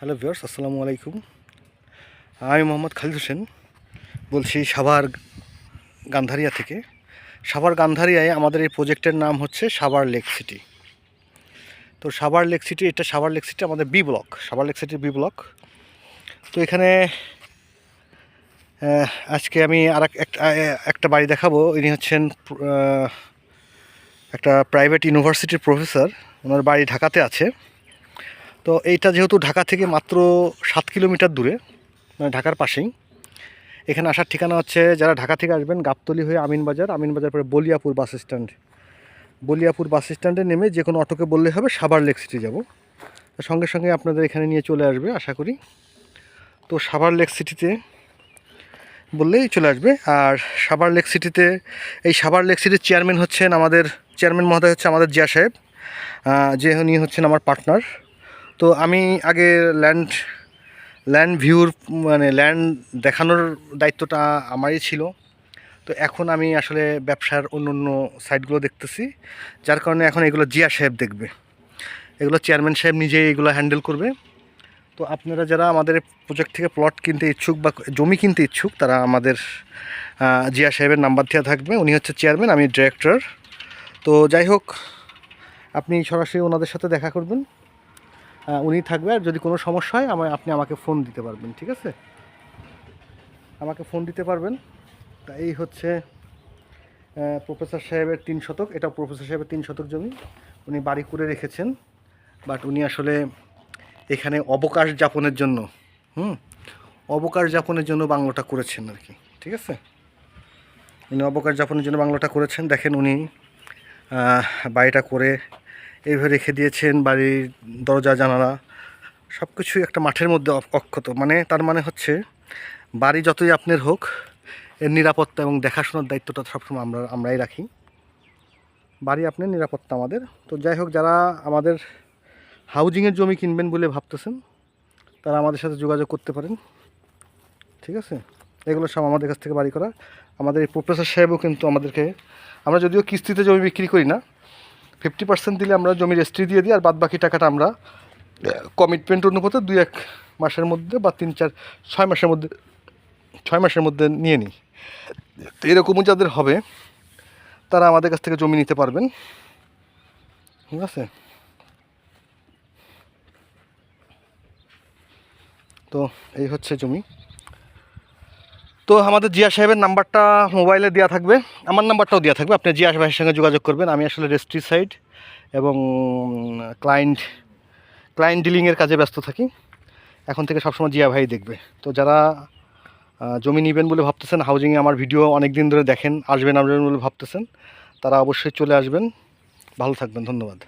Hello viewers, আসসালামু আলাইকুম। আমি মোহাম্মদ খালিদ হোসেন, বলছি সাভার গান্ধারিয়া থেকে। সাভার গান্ধারিয়ায় আমাদের এই প্রজেক্টের নাম হচ্ছে সাভার লেক সিটি। তো সাভার লেক সিটি, এটা সাভার লেক সিটি আমাদের বি ব্লক, সাভার লেক সিটির বি ব্লক। তো এখানে আজকে আমি আর একটা বাড়ি দেখাবো। ইনি হচ্ছেন একটা প্রাইভেট ইউনিভার্সিটির প্রফেসর। ওনার বাড়ি ঢাকাতে আছে। তো এইটা যেহেতু ঢাকা থেকে মাত্র সাত কিলোমিটার দূরে মানে ঢাকার পাশেই। এখানে আসার ঠিকানা হচ্ছে, যারা ঢাকা থেকে আসবেন, গাবতলি হয়ে আমিনবাজার আমিনবাজার পরে Baliapur bus stand. Baliapur bus স্ট্যান্ডে নেমে যে কোনো অটোকে বললে হবে, সাভার লেক সিটি যাব। সঙ্গে সঙ্গে আপনাদের এখানে নিয়ে চলে আসবে, আশা করি। তো সাভার লেক সিটিতে বললেই চলে আসবে। আর সাভার লেক সিটিতে, এই সাভার লেক সিটির চেয়ারম্যান হচ্ছেন আমাদের, চেয়ারম্যান মহোদয় হচ্ছে আমাদের জিয়া সাহেব। যে উনি হচ্ছেন আমার পার্টনার। তো আমি আগে ল্যান্ড ল্যান্ড ভিউর মানে ল্যান্ড দেখানোর দায়িত্বটা আমারই ছিল। তো এখন আমি আসলে ব্যবসার অন্য অন্য সাইটগুলো দেখতেছি, যার কারণে এখন এগুলো জিয়া সাহেব দেখবে। এগুলো চেয়ারম্যান সাহেব নিজেই এগুলো হ্যান্ডেল করবে। তো আপনারা যারা আমাদের প্রজেক্ট থেকে প্লট কিনতে ইচ্ছুক বা জমি কিনতে ইচ্ছুক, তারা আমাদের জিয়া সাহেবের নাম্বার দেওয়া থাকবে। উনি হচ্ছে চেয়ারম্যান আমি ডিরেক্টর তো যাই হোক, আপনি সরাসরি ওনাদের সাথে দেখা করবেন। উনি থাকবে। আর যদি কোনো সমস্যা হয়, আমায় আপনি আমাকে ফোন দিতে পারবেন, ঠিক আছে? আমাকে ফোন দিতে পারবেন। তা এই হচ্ছে প্রফেসর সাহেবের তিন শতক। এটা প্রফেসর সাহেবের তিন শতক জমি। উনি বাড়ি করে রেখেছেন। বাট উনি আসলে এখানে অবকাশ যাপনের জন্য, হুম? অবকাশ যাপনের জন্য বাংলোটা করেছেন আর কি, ঠিক আছে? উনি অবকাশ যাপনের জন্য বাংলোটা করেছেন। দেখেন উনি বাড়িটা করে এইভাবে রেখে দিয়েছেন, বাড়ির দরজা, জানালা সব কিছুই একটা মাঠের মধ্যে অক্ষত। মানে তার মানে হচ্ছে, বাড়ি যতই আপনার হোক, এর নিরাপত্তা এবং দেখাশোনার দায়িত্বটা সবসময় আমরা, আমরাই রাখি। বাড়ি আপনার নিরাপত্তা আমাদের। তো যাই হোক, যারা আমাদের হাউজিংয়ের জমি কিনবেন বলে ভাবতেছেন, তারা আমাদের সাথে যোগাযোগ করতে পারেন। ঠিক আছে? এগুলো সব আমাদের কাছ থেকে বাড়ি করা। আমাদের এই প্রফেসর সাহেবও কিন্তু আমাদেরকে, আমরা যদিও কিস্তিতে জমি বিক্রি করি না ফিফটি পার্সেন্ট দিলে আমরা জমির রেজিস্ট্রি দিয়ে দিই, আর বাদ বাকি টাকাটা আমরা কমিটমেন্ট অনুপাতে দুই এক মাসের মধ্যে বা তিন চার ছয় মাসের মধ্যে, ছয় মাসের মধ্যে নিয়ে নিই। তো এরকমও যাদের হবে, তারা আমাদের কাছ থেকে জমি নিতে পারবেন। ঠিক আছে? তো এই হচ্ছে জমি। তো আমাদের জিয়া সাহেবের নাম্বারটা মোবাইলে দেওয়া থাকবে। আমার নাম্বারটাও দেওয়া থাকবে, আপনি জিয়া ভাইয়ের সঙ্গে যোগাযোগ করবেন। আমি আসলে রেজিস্ট্রি সাইড এবং ক্লায়েন্ট ক্লায়েন্ট ডিলিংয়ের কাজে ব্যস্ত থাকি। এখন থেকে সবসময় জিয়া ভাই দেখবে। তো যারা জমি নেবেন বলে ভাবতেছেন হাউজিংয়ে আমার ভিডিও অনেক দিন ধরে দেখেন, আসবেন আসবেন বলে ভাবতেছেন, তারা অবশ্যই চলে আসবেন। ভালো থাকবেন, ধন্যবাদ।